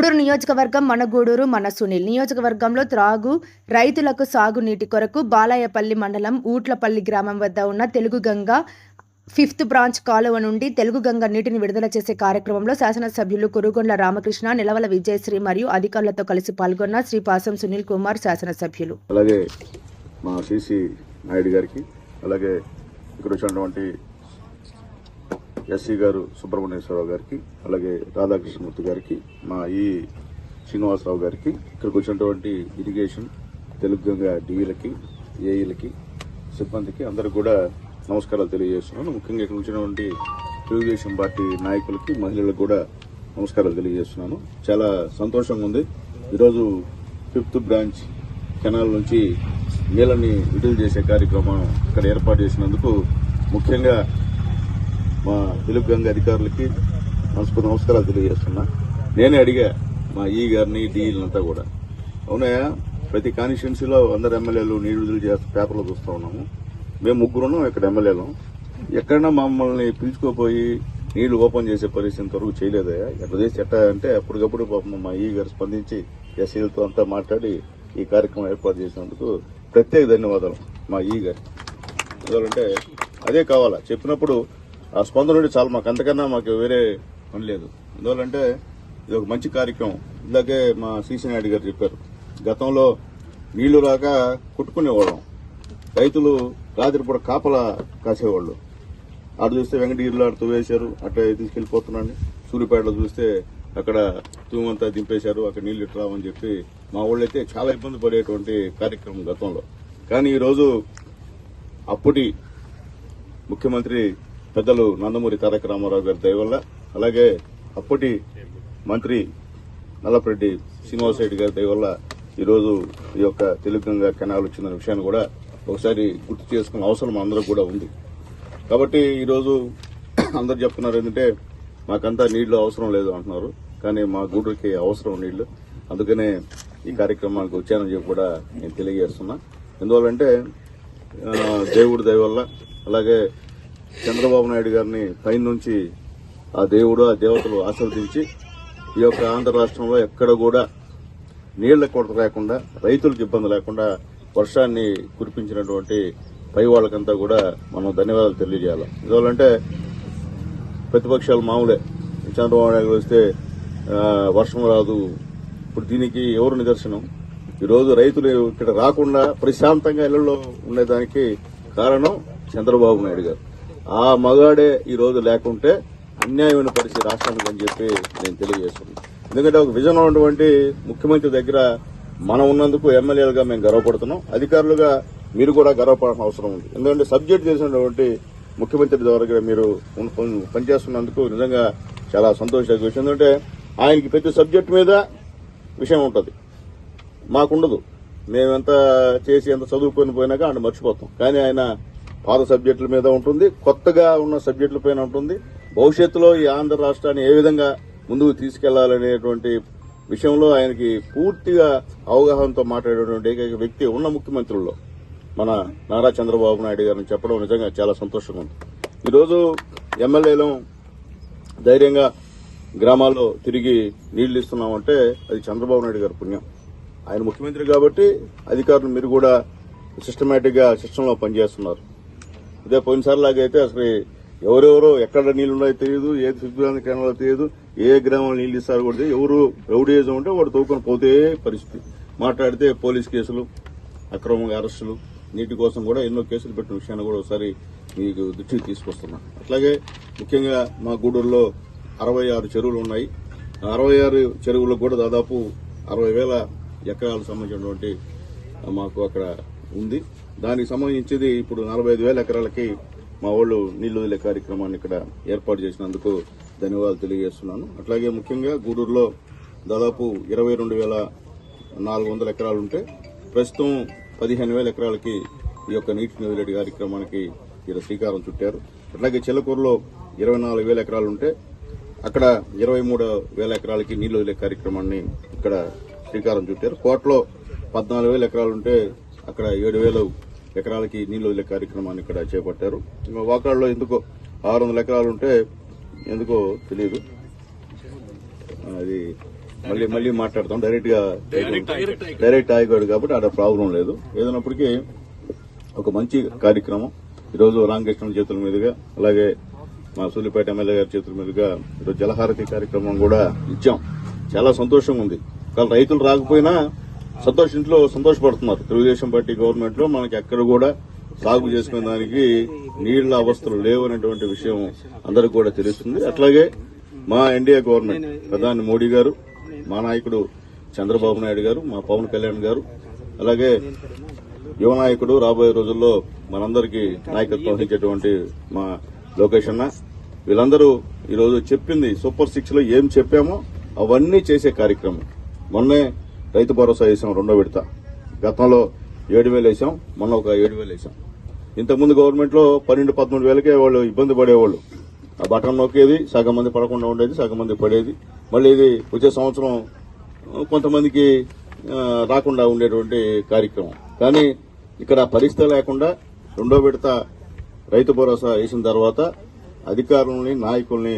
గూడూరు నియోజకవర్గం మన గూడూరు మన సునీల్. నియోజకవర్గంలో త్రాగు రైతులకు సాగునీటి కొరకు బాలాయపల్లి మండలం ఊట్లపల్లి గ్రామం వద్ద ఉన్న తెలుగు గంగ ఫిఫ్త్ బ్రాంచ్ కాలువ నుండి తెలుగు గంగ నీటిని విడుదల చేసే కార్యక్రమంలో శాసనసభ్యులు కురుగొండ్ల రామకృష్ణ నిలవల విజయశ్రీ మరియు అధికారులతో కలిసి పాల్గొన్న శ్రీ పాసం సునీల్ కుమార్ శాసనసభ్యులు. అలాగే మా సిసి నాయుడు గారికి అలాగే ఇక్కడ వచ్చినటువంటి ఎస్సీ గారు సుబ్రహ్మణ్యేశ్వరరావు గారికి అలాగే రాధాకృష్ణమూర్తి గారికి మా ఈ శ్రీనివాసరావు గారికి ఇక్కడికి వచ్చినటువంటి ఇరిగేషన్ తెలుగు గంగ డిఈలకి ఏఈలకి సిబ్బందికి అందరికి కూడా నమస్కారాలు తెలియజేస్తున్నాను. ముఖ్యంగా ఇక్కడ వచ్చినటువంటి తెలుగుదేశం పార్టీ నాయకులకి మహిళలకు కూడా నమస్కారాలు తెలియజేస్తున్నాను. చాలా సంతోషంగా ఉంది. ఈరోజు ఫిఫ్త్ బ్రాంచ్ కెనాల్ నుంచి నీళ్ళని విడుదల చేసే కార్యక్రమం ఇక్కడ ఏర్పాటు చేసినందుకు ముఖ్యంగా మా తెలుగు గంగ అధికారులకి మనస్ఫూర్తి నమస్కారాలు తెలియజేస్తున్నా. నేనే అడిగా మా ఈ గారిని డీలంతా కూడా. అవునయ్యా ప్రతి కాన్స్టిట్యున్సీలో అందరు ఎమ్మెల్యేలు నీరు విడుదల చేస్తూ పేపర్లో చూస్తూ ఉన్నాము. మేము ముగ్గురున్నాం ఇక్కడ ఎమ్మెల్యేలు. ఎక్కడన్నా మమ్మల్ని పిలుచుకోపోయి నీళ్ళు ఓపెన్ చేసే పరిస్థితి ఇంతవరకు చేయలేదయ్యా. ఎట్లా చేసి ఎట్టా అంటే అప్పటికప్పుడు పాపం మా ఈ గారు స్పందించి ఎస్సీలతో అంతా మాట్లాడి ఈ కార్యక్రమం ఏర్పాటు చేసినందుకు ప్రత్యేక ధన్యవాదాలు మా ఈ గారు. ఎందుకంటే అదే కావాలా? చెప్పినప్పుడు ఆ స్పందన నుండి చాలా మాకు అంతకన్నా మాకు వేరే పని లేదు. ఎందువల్లంటే ఇది ఒక మంచి కార్యక్రమం. ఇందాకే మా సీసీ నాయుడు గారు చెప్పారు గతంలో నీళ్ళు రాక కొట్టుకునేవాళ్ళం. రైతులు రాత్రిపూట కాపలా కాసేవాళ్ళు. అటు చూస్తే వెంకటగిరిలో అటు వేశారు అట్లా తీసుకెళ్ళిపోతున్నాను సూర్యపేటలో చూస్తే అక్కడ తూమంతా దింపేశారు అక్కడ నీళ్ళు ఇటు రావని చెప్పి మా వాళ్ళైతే చాలా ఇబ్బంది పడేటువంటి కార్యక్రమం గతంలో. కానీ ఈరోజు అప్పటి ముఖ్యమంత్రి పెద్దలు నందమూరి తారక రామారావు గారి దయవల్ల అలాగే అప్పటి మంత్రి నల్లపరెడ్డి శ్రీనివాసరెడ్డి గారి దయవల్ల ఈరోజు ఈ యొక్క తెలుగంగా కెనాల్ వచ్చిన విషయాన్ని కూడా ఒకసారి గుర్తు చేసుకున్న అవసరం అందరూ కూడా ఉంది. కాబట్టి ఈరోజు అందరు చెప్తున్నారు ఏంటంటే మాకంతా నీళ్ళు అవసరం లేదు అంటున్నారు కానీ మా గూడూరుకి అవసరం నీళ్ళు. అందుకనే ఈ కార్యక్రమానికి వచ్చానని చెప్పి కూడా నేను తెలియజేస్తున్నా. ఎందువల్లంటే దేవుడి దయ వల్ల అలాగే చంద్రబాబు నాయుడు గారిని పైనుంచి ఆ దేవుడు ఆ దేవతలు ఆశీర్వదించి ఈ యొక్క ఆంధ్ర రాష్ట్రంలో ఎక్కడ కూడా నీళ్ళ కొరత లేకుండా రైతులకు ఇబ్బంది లేకుండా వర్షాన్ని కురిపించినటువంటి పై వాళ్ళకంతా కూడా మనం ధన్యవాదాలు తెలియజేయాలి. ఎందువల్లంటే ప్రతిపక్షాలు మామూలే. చంద్రబాబు నాయుడు వస్తే వర్షం రాదు. ఇప్పుడు దీనికి ఎవరు నిదర్శనం? ఈరోజు రైతులు ఇక్కడ రాకుండా ప్రశాంతంగా ఇళ్ళలో ఉండేదానికి కారణం చంద్రబాబు నాయుడు గారు. ఆ మగాడే ఈ రోజు లేకుంటే అన్యాయమైన పరిస్థితి రాష్ట్రానికి అని చెప్పి నేను తెలియజేస్తున్నాను. ఎందుకంటే ఒక విజన్ ఉన్నటువంటి ముఖ్యమంత్రి దగ్గర మనం ఉన్నందుకు ఎమ్మెల్యేలుగా మేము గర్వపడుతున్నాం. అధికారులుగా మీరు కూడా గర్వపడాల్సిన అవసరం ఉంది. ఎందుకంటే సబ్జెక్ట్ చేసినటువంటి ముఖ్యమంత్రి ద్వారా మీరు పనిచేస్తున్నందుకు నిజంగా చాలా సంతోషంగా విషయం. ఎందుకంటే ఆయనకి ప్రతి సబ్జెక్ట్ మీద విషయం ఉంటుంది. మాకుండదు. మేమెంత చేసి ఎంత చదువుకొని పోయినాక ఆయన మర్చిపోతాం. కానీ ఆయన పాత సబ్జెక్టుల మీద ఉంటుంది కొత్తగా ఉన్న సబ్జెక్టుల పైన ఉంటుంది. భవిష్యత్తులో ఈ ఆంధ్ర రాష్ట్రాన్ని ఏ విధంగా ముందుకు తీసుకెళ్ళాలనేటువంటి విషయంలో ఆయనకి పూర్తిగా అవగాహనతో మాట్లాడేటువంటి ఏకైక వ్యక్తి ఉన్న ముఖ్యమంత్రుల్లో మన నారా చంద్రబాబు నాయుడు గారిని చెప్పడం నిజంగా చాలా సంతోషంగా ఉంది. ఈరోజు ఎమ్మెల్యేలు ధైర్యంగా గ్రామాల్లో తిరిగి నీళ్ళు ఇస్తున్నామంటే అది చంద్రబాబు నాయుడు గారి పుణ్యం. ఆయన ముఖ్యమంత్రి కాబట్టి అధికారులు మీరు కూడా సిస్టమేటిక్గా సిస్టంలో పనిచేస్తున్నారు. ఇదే పోయినసారి అయితే అసలు ఎవరెవరో ఎక్కడ నీళ్ళు ఉన్నాయో తెలియదు ఏ శుభ్రాంతి కేంద్రాలు తెలియదు ఏ గ్రామంలో నీళ్ళు ఇస్తారో కూడా ఎవరు రౌడీజం ఉంటే వాడు తోకొని పోతే పరిస్థితి. మాట్లాడితే పోలీస్ కేసులు అక్రమంగా అరెస్టులు నీటి కోసం కూడా ఎన్నో కేసులు పెట్టిన విషయాన్ని కూడా ఒకసారి మీకు దృష్టికి తీసుకొస్తున్నా. అట్లాగే ముఖ్యంగా మా గూడూరులో అరవై ఆరు చెరువులు ఉన్నాయి. అరవై ఆరు చెరువులకు కూడా దాదాపు అరవై వేల ఎకరాలకు సంబంధించినటువంటి మాకు అక్కడ ఉంది. దానికి సంబంధించింది ఇప్పుడు నలభై ఐదు వేల ఎకరాలకి మా వాళ్ళు నీళ్ళు వదిలే కార్యక్రమాన్ని ఇక్కడ ఏర్పాటు చేసినందుకు ధన్యవాదాలు తెలియజేస్తున్నాను. అట్లాగే ముఖ్యంగా గూడూరులో దాదాపు ఇరవై రెండు వేల నాలుగు వందల ఎకరాలు ఉంటే ప్రస్తుతం పదిహేను వేల ఎకరాలకి ఈ యొక్క నీటిని వదిలేటి కార్యక్రమానికి ఈరోజు శ్రీకారం చుట్టారు. అట్లాగే చిలకూరులో ఇరవై నాలుగు వేల ఎకరాలు ఉంటే అక్కడ ఇరవై మూడు వేల ఎకరాలకి నీళ్ళు వదిలే కార్యక్రమాన్ని ఇక్కడ శ్రీకారం చుట్టారు. కోటలో పద్నాలుగు వేల ఎకరాలు ఉంటే అక్కడ ఏడు వేలు ఎకరాలకి నీళ్ళు వదిలే కార్యక్రమాన్ని ఇక్కడ చేపట్టారు. వాకాడులో ఎందుకో ఆరు వందల ఎకరాలు ఉంటే ఎందుకో తెలియదు అది మళ్ళీ మళ్ళీ మాట్లాడతాం. డైరెక్ట్గా డైరెక్ట్ ఆగిపోయాడు కాబట్టి ఆడ ప్రాబ్లం లేదు. ఏదైనప్పటికీ ఒక మంచి కార్యక్రమం. ఈరోజు రామకృష్ణ చేతుల మీదుగా అలాగే మా సూలిపేట ఎమ్మెల్యే గారి చేతుల మీదుగా ఈరోజు జలహారతి కార్యక్రమం కూడా ఇచ్చాం. చాలా సంతోషంగా ఉంది. కానీ రైతులు రాకపోయినా సంతోష్ ఇంట్లో సంతోషపడుతున్నారు. తెలుగుదేశం పార్టీ గవర్నమెంట్లో మనకి ఎక్కడ కూడా సాగు చేసుకునే దానికి నీళ్ళ అవస్థలు లేవు అనేటువంటి విషయం అందరికి కూడా తెలుస్తుంది. అట్లాగే మా ఎన్డీఏ గవర్నమెంట్ ప్రధాని మోడీ గారు మా నాయకుడు చంద్రబాబు నాయుడు గారు మా పవన్ కళ్యాణ్ గారు అలాగే యువ నాయకుడు రాబోయే రోజుల్లో మనందరికీ నాయకత్వం వహించేటువంటి మా లోకేష్ అన్న. వీళ్ళందరూ ఈరోజు చెప్పింది సూపర్ సిక్స్లో ఏం చెప్పామో అవన్నీ చేసే కార్యక్రమం. మొన్నే రైతు భరోసా వేసాం రెండో విడత. గతంలో ఏడు వేలు వేసాం మొన్న ఒక ఏడు వేలు వేసాం. ఇంతకుముందు గవర్నమెంట్లో పన్నెండు పదమూడు వేలకే వాళ్ళు ఇబ్బంది పడేవాళ్ళు. ఆ బటన్ నొక్కేది సగం మంది పడకుండా ఉండేది సగం మంది పడేది. మళ్ళీ ఇది వచ్చే సంవత్సరం కొంతమందికి రాకుండా ఉండేటువంటి కార్యక్రమం. కానీ ఇక్కడ పరిస్థితి లేకుండా రెండో విడత రైతు భరోసా వేసిన తర్వాత అధికారులని నాయకుల్ని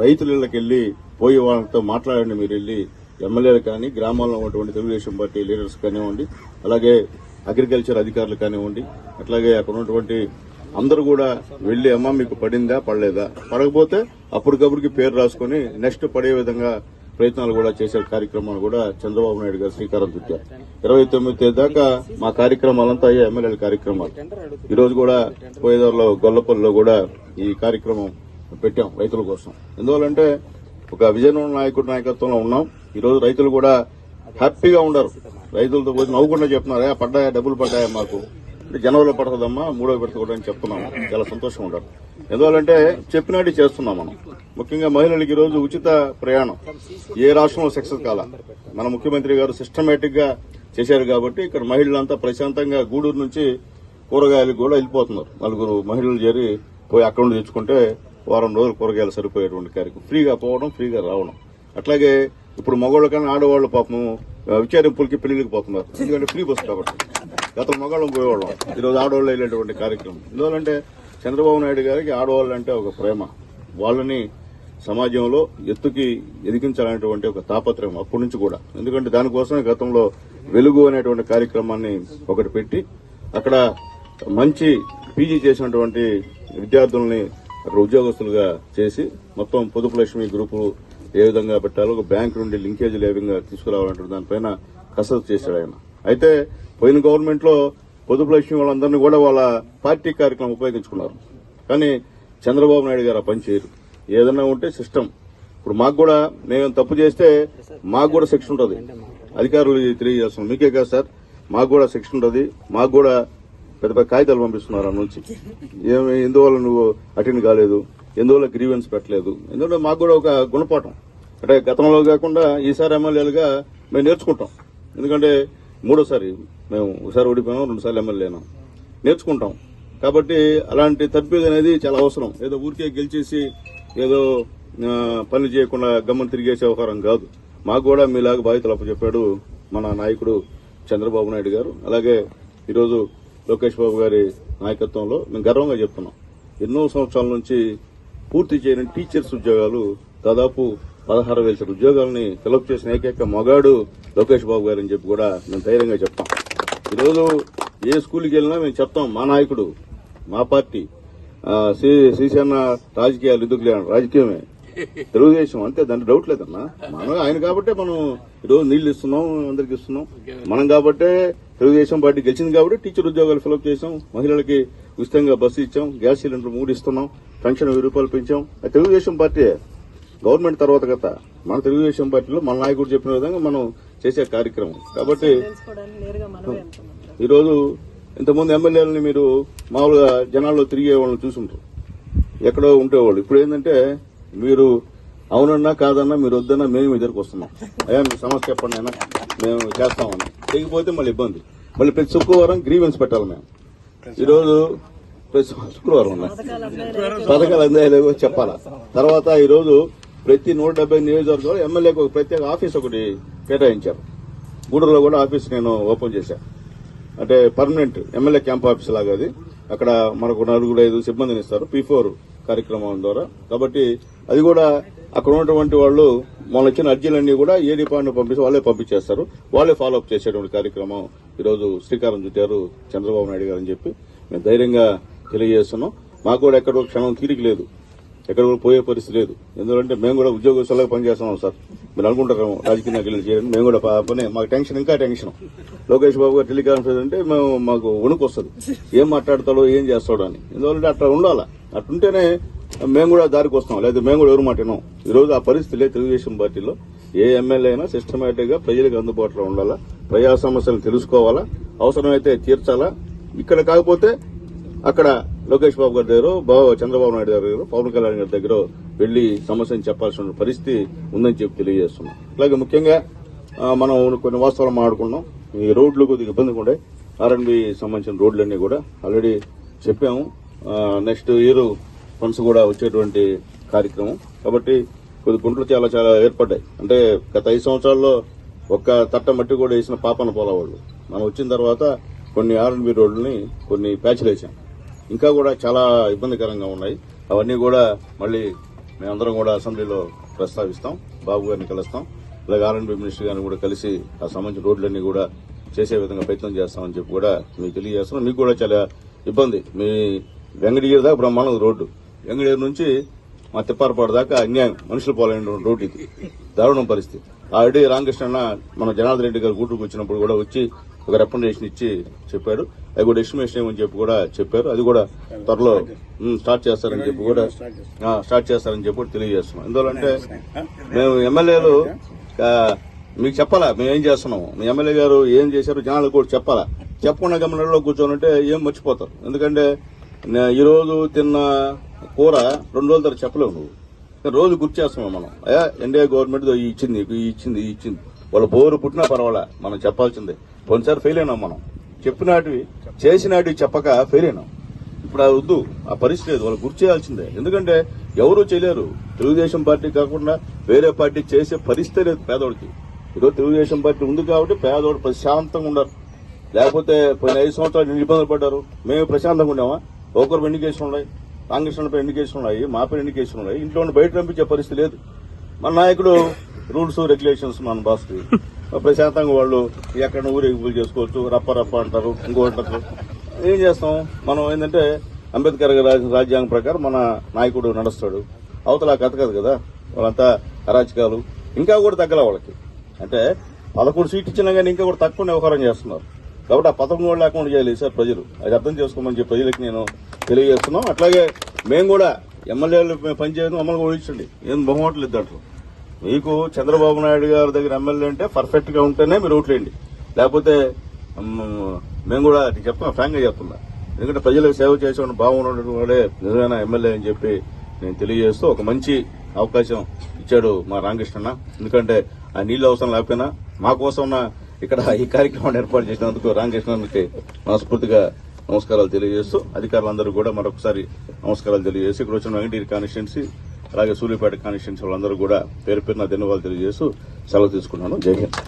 రైతుల ఇళ్ళకి వెళ్ళి వాళ్ళతో మాట్లాడండి మీరు వెళ్ళి ఎమ్మెల్యేలు కానీ గ్రామాల్లో ఉన్నటువంటి తెలుగుదేశం పార్టీ లీడర్స్ కానివ్వండి అలాగే అగ్రికల్చర్ అధికారులు కానివ్వండి అట్లాగే అక్కడ ఉన్నటువంటి అందరూ కూడా వెళ్ళి అమ్మ మీకు పడిందా పడలేదా? పడకపోతే అప్పటికప్పటికి పేరు రాసుకుని నెక్స్ట్ పడే విధంగా ప్రయత్నాలు కూడా చేసే కార్యక్రమాలు కూడా చంద్రబాబు నాయుడు గారు శ్రీకారం చుట్టారు. ఇరవై తొమ్మిది తేదీ దాకా మా కార్యక్రమాలంతా అయ్యే ఎమ్మెల్యేల కార్యక్రమాలు. ఈ రోజు కూడా పోయేదారులో గొల్లపల్లిలో కూడా ఈ కార్యక్రమం పెట్టాం రైతుల కోసం. ఎందువల్లంటే ఒక విజయనగరం నాయకుడి నాయకత్వంలో ఉన్నాం. ఈరోజు రైతులు కూడా హ్యాపీగా ఉండరు. రైతులతో పోయి నవ్వుకుండా చెప్తున్నారా పడ్డాయా? డబ్బులు పడ్డాయా మాకు? జనవరిలో పడుతుందమ్మా మూడో విడత కూడా అని చెప్తున్నాము. చాలా సంతోషంగా ఉండరు ఎందువల్లంటే చెప్పినట్టు చేస్తున్నాం మనం. ముఖ్యంగా మహిళలకు ఈరోజు ఉచిత ప్రయాణం. ఏ రాష్ట్రంలో సక్సెస్ కాల? మన ముఖ్యమంత్రి గారు సిస్టమేటిక్గా చేశారు కాబట్టి ఇక్కడ మహిళలంతా ప్రశాంతంగా గూడూరు నుంచి కూరగాయలకు కూడా వెళ్ళిపోతున్నారు. నలుగురు మహిళలు చేరి పోయి అక్కడ నుండి తెచ్చుకుంటే వారం రోజులు కూరగాయలు సరిపోయేటువంటి కార్యక్రమం. ఫ్రీగా పోవడం ఫ్రీగా రావడం. అట్లాగే ఇప్పుడు మగవాళ్ళ కానీ ఆడవాళ్ళు పాపం విచారింపులకి పెళ్ళికి పోతున్నారు. ఎందుకంటే ఫ్రీ బస్సు కాబట్టి. గత మగవాళ్ళం పోయేవాళ్ళం. ఈరోజు ఆడవాళ్ళు వెళ్ళేటువంటి కార్యక్రమం. ఎందువల్లంటే చంద్రబాబు నాయుడు గారికి ఆడవాళ్ళు అంటే ఒక ప్రేమ. వాళ్ళని సమాజంలో ఎత్తుకి ఎదిగించాలనేటువంటి ఒక తాపత్రయం అప్పటి నుంచి కూడా. ఎందుకంటే దానికోసమే గతంలో వెలుగు అనేటువంటి కార్యక్రమాన్ని ఒకటి పెట్టి అక్కడ మంచి పీజీ చేసినటువంటి విద్యార్థుల్ని అక్కడ ఉద్యోగస్తులుగా చేసి మొత్తం పొదుపు లక్ష్మి గ్రూపు ఏ విధంగా పెట్టాలో ఒక బ్యాంక్ నుండి లింకేజీలు ఏ విధంగా తీసుకురావాలంటే దానిపైన కసరత్తు చేశాడు ఆయన. అయితే పోయిన గవర్నమెంట్లో పొదుపు లక్ష్మి వాళ్ళందరినీ కూడా వాళ్ళ పార్టీ కార్యక్రమం ఉపయోగించుకున్నారు. కానీ చంద్రబాబు నాయుడు గారు ఆ పని చేయరు. ఏదన్నా ఉంటే సిస్టమ్. ఇప్పుడు మాకు కూడా మేము తప్పు చేస్తే మాకు కూడా శిక్ష ఉంటుంది. అధికారులు తెలియజేస్తున్నాం మీకే కాదు సార్ మాకు కూడా శిక్ష ఉంటుంది. మాకు కూడా పెద్ద పెద్ద కాగితాలు పంపిస్తున్నారు ఆ నుంచి. ఏమి ఎందువల్ల నువ్వు అటెండ్ కాలేదు? ఎందువల్ల గ్రీవెన్స్ పెట్టలేదు? ఎందుకంటే మాకు కూడా ఒక గుణపాఠం. అంటే గతంలో కాకుండా ఈసారి ఎమ్మెల్యేలుగా మేము నేర్చుకుంటాం. ఎందుకంటే మూడోసారి మేము ఒకసారి ఓడిపోయాం రెండుసార్లు ఎమ్మెల్యేనా నేర్చుకుంటాం. కాబట్టి అలాంటి తప్పిది అనేది చాలా అవసరం. ఏదో ఊరికే గెలిచేసి ఏదో పని పనులు చేయకుండా గమ్మం తిరిగేసే వ్యవహారం కాదు. మాకు కూడా మీలాగా బాధ్యతలు అప్పచెప్పాడు మన నాయకుడు చంద్రబాబు నాయుడు గారు. అలాగే ఈరోజు లోకేష్ బాబు గారి నాయకత్వంలో మేము గర్వంగా చెప్తున్నాం. ఎన్నో సంవత్సరాల నుంచి పూర్తి చేయని టీచర్స్ ఉద్యోగాలు దాదాపు పదహారు వేల ఉద్యోగాలని ఫిలప్ చేసిన ఏకైక మగాడు లోకేష్ బాబు గారు అని చెప్పి కూడా మేము ధైర్యంగా చెప్తాం. ఈరోజు ఏ స్కూల్కి వెళ్ళినా మేము చెప్తాం మా నాయకుడు మా పార్టీ శ్రీ- శ్రీశన్న రాజకీయాలు ఎందుకు రాజకీయమే. తెలుగుదేశం అంతే దాని డౌట్ లేదన్నా. మనం ఆయన కాబట్టే మనం ఈరోజు నీళ్ళు ఇస్తున్నాం అందరికి ఇస్తున్నాం. మనం కాబట్టే తెలుగుదేశం పార్టీ గెలిచింది కాబట్టి టీచర్ ఉద్యోగాలు ఫిలప్ చేసాం మహిళలకి ఉచితంగా బస్సు ఇచ్చాం. గ్యాస్ సిలిండర్ మూడు ఇస్తున్నాం. పెన్షన్ వెయ్యి రూపాయలు పెంచాం. అది తెలుగుదేశం పార్టీ గవర్నమెంట్ తర్వాత కథ. మన తెలుగుదేశం పార్టీలో మన నాయకుడు చెప్పిన విధంగా మనం చేసే కార్యక్రమం. కాబట్టి ఈరోజు ఇంతకుముందు ఎమ్మెల్యేలని మీరు మామూలుగా జనాల్లో తిరిగే వాళ్ళని చూసుంటారు ఎక్కడో ఉండేవాళ్ళు. ఇప్పుడు ఏంటంటే మీరు అవునన్నా కాదన్నా మీరు వద్దన్నా మేము మీ దగ్గరకు వస్తున్నాం. అయ్యా మీ సమస్య చెప్పండి అయినా మేము చేస్తామని చేయకపోతే మళ్ళీ ఇబ్బంది. మళ్ళీ ప్రతి శుక్రవారం గ్రీవెన్స్ పెట్టాలి మేము. ఈరోజు ప్రతి శుక్రవారం పథకాలు అందాయలేవో చెప్పాలా? తర్వాత ఈరోజు ప్రతి నూట డెబ్బై నియోజకవర్గంలో ఎమ్మెల్యేకి ఒక ప్రత్యేక ఆఫీస్ ఒకటి కేటాయించారు. గూడూరులో కూడా ఆఫీస్ నేను ఓపెన్ చేశాను అంటే పర్మనెంట్ ఎమ్మెల్యే క్యాంప్ ఆఫీస్ లాగా అది. అక్కడ మనకు నలుగురు ఐదు సిబ్బందిని ఇస్తారు. పీ ఫోర్ కార్యక్రమం ద్వారా. కాబట్టి అది కూడా అక్కడ ఉన్నటువంటి వాళ్ళు మొన్న వచ్చిన అర్జీలన్నీ కూడా ఏ డిపార్ట్మెంట్ పంపిస్తే వాళ్ళే పంపించేస్తారు. వాళ్ళే ఫాలో అప్ చేసేటువంటి కార్యక్రమం ఈరోజు శ్రీకారం చుట్టారు చంద్రబాబు నాయుడు గారు అని చెప్పి మేము ధైర్యంగా తెలియజేస్తున్నాం. మాకు కూడా ఎక్కడో క్షణం తీరిక లేదు. ఎక్కడ కూడా పోయే పరిస్థితి లేదు. ఎందుకంటే మేము కూడా ఉద్యోగస్తులుగా పనిచేస్తున్నాం సార్. మీరు అనుకుంటారు రాజకీయ నాయకులు చేయడం. మేము కూడా పని మాకు టెన్షన్ ఇంకా టెన్షన్. లోకేష్ బాబు గారు టెలికాన్ఫరెన్స్ అంటే మేము మాకు వణుకు వస్తుంది. ఏం మాట్లాడతాడో ఏం చేస్తాడో అని. ఎందుకంటే అట్లా ఉండాలా? అట్టుంటేనే మేము కూడా దారికి వస్తాం. లేదా మేము కూడా ఎవరు మాట ఈరోజు ఈ రోజు ఆ పరిస్థితి లేదు తెలుగుదేశం పార్టీలో. ఏ ఎమ్మెల్యే అయినా సిస్టమేటిక్గా ప్రజలకు అందుబాటులో ఉండాలా? ప్రజా సమస్యలు తెలుసుకోవాలా? అవసరమైతే తీర్చాలా? ఇక్కడ కాకపోతే అక్కడ లోకేష్ బాబు గారి దగ్గర బాబు చంద్రబాబు నాయుడు గారి దగ్గర పవన్ కళ్యాణ్ గారి దగ్గర వెళ్ళి సమస్యను చెప్పాల్సిన పరిస్థితి ఉందని చెప్పి తెలియజేస్తున్నాం. అలాగే ముఖ్యంగా మనం కొన్ని వాస్తవాలు మాట్లాడుకున్నాం. ఈ రోడ్లు కొద్దిగా ఇబ్బందిగా ఉండే. ఆర్ఎన్బి సంబంధించిన రోడ్లన్నీ కూడా ఆల్రెడీ చెప్పాము. నెక్స్ట్ ఇయర్ ఫండ్స్ కూడా వచ్చేటువంటి కార్యక్రమం. కాబట్టి కొద్ది గుంటలు చాలా చాలా ఏర్పడ్డాయి. అంటే గత ఐదు సంవత్సరాల్లో ఒక్క తట్ట మట్టి కూడా వేసిన పాపన పోలవాళ్ళు మనం వచ్చిన తర్వాత కొన్ని ఆర్ఎన్బి రోడ్లని కొన్ని ప్యాచ్లు వేసాం. ఇంకా కూడా చాలా ఇబ్బందికరంగా ఉన్నాయి. అవన్నీ కూడా మళ్ళీ మేమందరం కూడా అసెంబ్లీలో ప్రస్తావిస్తాం. బాబు గారిని కలుస్తాం. అలాగే ఆర్ఎన్బి మినిస్టర్ గారిని కూడా కలిసి ఆ సంబంధించిన రోడ్లన్నీ కూడా చేసే విధంగా ప్రయత్నం చేస్తామని చెప్పి కూడా మీకు తెలియజేస్తున్నాం. మీకు కూడా చాలా ఇబ్బంది. మీ వెంకటగిరి దాకా బ్రహ్మాండం రోడ్డు. ఎంగడేరు నుంచి మా తిప్పారపాడు దాకా అన్యాయం. మనుషులు పోలేని రోడ్డు ఇది. దారుణం పరిస్థితి. ఆల్రెడీ రామకృష్ణ అన్న మన జనార్దన్ రెడ్డి గారు గుంటూరుకు వచ్చినప్పుడు కూడా వచ్చి ఒక రికమెండేషన్ ఇచ్చి చెప్పాడు. అది కూడా ఎస్టిమేషన్ ఏమని చెప్పి కూడా చెప్పారు. అది కూడా త్వరలో స్టార్ట్ చేస్తారని చెప్పి కూడా స్టార్ట్ చేస్తారని చెప్పి కూడా తెలియజేస్తున్నాం. ఎందువల్లంటే మేము ఎమ్మెల్యేలు మీకు చెప్పాలా? మేము ఏం చేస్తున్నాము? మీ ఎమ్మెల్యే గారు ఏం చేశారు? జనాలకు కూడా చెప్పాలా? చెప్పకుండా గమనంలో కూర్చోనంటే ఏం మర్చిపోతారు? ఎందుకంటే ఈరోజు తిన్న కూర రెండు రోజుల తర్వాత చెప్పలేవు నువ్వు. రోజు గుర్తు చేస్తున్నావు మనం. అయ్యా ఎన్డీఏ గవర్నమెంట్ ఇచ్చింది నీకు ఇచ్చింది ఇచ్చింది. వాళ్ళు బోరు పుట్టినా పర్వాలే మనం చెప్పాల్సిందే. కొన్నిసారి ఫెయిల్ అయినాం మనం. చెప్పినాటివి చేసినాటివి చెప్పక ఫెయిల్ అయినాం. ఇప్పుడు అది వద్దు ఆ పరిస్థితి లేదు. వాళ్ళు గుర్తు చేయాల్సిందే. ఎందుకంటే ఎవరూ చేయలేరు. తెలుగుదేశం పార్టీ కాకుండా వేరే పార్టీ చేసే పరిస్థితి లేదు పేదోడికి. ఈరోజు తెలుగుదేశం పార్టీ ఉంది కాబట్టి పేదోడు ప్రశాంతంగా ఉండరు లేకపోతే పోయిన ఐదు సంవత్సరాలు ఇబ్బందులు పడ్డారు. మేము ప్రశాంతంగా ఉన్నామా? ఒకరు ఎన్ని ఉన్నాయి. కాంగ్రెస్ పై ఎన్ని కేసులు ఉన్నాయి? మా పైన ఎన్ని కేసులు ఉన్నాయి? ఇంట్లో బయట పంపించే పరిస్థితి లేదు. మన నాయకుడు రూల్స్ రెగ్యులేషన్స్ మన బాస్కి. ప్రశాంతంగా వాళ్ళు ఎక్కడ ఊరేగింపులు చేసుకోవచ్చు రప్ప రప్ప అంటారు ఇంకో అంటారు. ఏం చేస్తాం? మనం ఏంటంటే అంబేద్కర్ గారి రాజ్యాంగం ప్రకారం మన నాయకుడు నడుస్తాడు. అవతల కథ కదా కదా? వాళ్ళంతా అరాచకాలు. ఇంకా కూడా తగ్గల వాళ్ళకి. అంటే పదకొండు సీట్ ఇచ్చినా కానీ ఇంకా కూడా తక్కువ వ్యవహారం చేస్తున్నారు. కాబట్టి ఆ పథకం కూడా లేకుండా చేయాలి సార్ ప్రజలు. అది అర్థం చేసుకోమని చెప్పి ప్రజలకు నేను తెలియజేస్తున్నాం. అట్లాగే మేము కూడా ఎమ్మెల్యేలు పనిచేయడం మమ్మల్ని కూడా ఇచ్చండి ఏం బహుమతులు దాంట్లో. మీకు చంద్రబాబు నాయుడు గారి దగ్గర ఎమ్మెల్యే అంటే పర్ఫెక్ట్గా ఉంటేనే మీరు ఓట్లేయండి లేకపోతే మేము కూడా నీకు చెప్తున్నా ఫ్రాంక్గా చెప్తున్నా. ఎందుకంటే ప్రజలకు సేవ చేసేవాడు బాగున్నటువంటి వాడే నిజమైన ఎమ్మెల్యే అని చెప్పి నేను తెలియజేస్తూ ఒక మంచి అవకాశం ఇచ్చాడు మా రామకృష్ణ ఎందుకంటే ఆ నీళ్ళు అవసరం లేకపోయినా మా కోసం ఇక్కడ ఈ కార్యక్రమాన్ని ఏర్పాటు చేసినందుకు రామకృష్ణకి మనస్ఫూర్తిగా నమస్కారాలు తెలియజేస్తూ అధికారులందరూ కూడా మరొకసారి నమస్కారాలు తెలియజేసి ఇక్కడ వచ్చిన వెంకటగిరి కాన్స్టిట్యున్సీ అలాగే సూర్యాపేట కాన్స్టిట్యున్సీ వాళ్ళందరూ కూడా పేరు పేరున ధన్యవాదాలు తెలియజేస్తూ సెలవు తీసుకున్నాను జై హింద్.